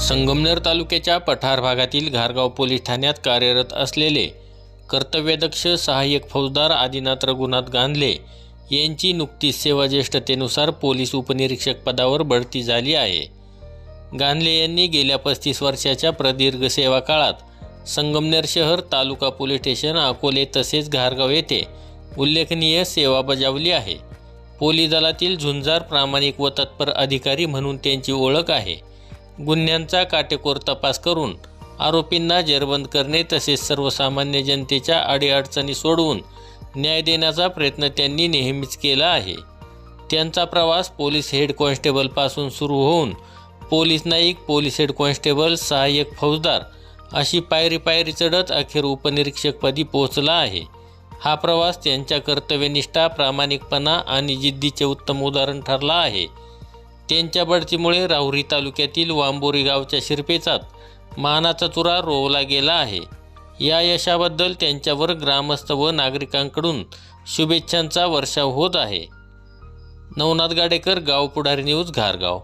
संगमनेर तालुक्याच्या पठार भागातील घारगाव पोलीस ठाण्यात कार्यरत असलेले कर्तव्यदक्ष सहाय्यक फौजदार आदिनाथ रघुनाथ गांधले यांची नुकतीच सेवाज्येष्ठतेनुसार पोलीस उपनिरीक्षक पदावर बढती झाली आहे. गांधले यांनी गेल्या पस्तीस वर्षाच्या प्रदीर्घ सेवा काळात संगमनेर शहर तालुका पोलीस स्टेशन अकोले तसेच घारगाव येथे उल्लेखनीय सेवा बजावली आहे. पोलीस दलातील झुंजार प्रामाणिक व तत्पर अधिकारी म्हणून त्यांची ओळख आहे. गुन्ह्यांचा काटेकोर तपास करून आरोपींना जेरबंद करणे तसेच सर्वसामान्य जनतेच्या अडीअडचणी सोडवून न्याय देण्याचा प्रयत्न त्यांनी नेहमीच केला आहे. त्यांचा प्रवास पोलीस हेड कॉन्स्टेबलपासून सुरू होऊन police naik police head constable सहाय्यक फौजदार अशी पायरी पायरी चढत अखेर उपनिरीक्षकपदी पोहोचला आहे. हा प्रवास त्यांच्या कर्तव्यनिष्ठा प्रामाणिकपणा आणि जिद्दीचे उत्तम उदाहरण ठरला आहे. त्यांच्या बढतीमुळे राहुरी तालुक्यातील वांबोरी गावच्या शिरपेचात मानाचा चुरा रोवला गेला आहे. या यशाबद्दल त्यांच्यावर ग्रामस्थ व नागरिकांकडून शुभेच्छांचा वर्षाव होत आहे. नवनाथ गाडेकर गाव पुढारी न्यूज घारगाव.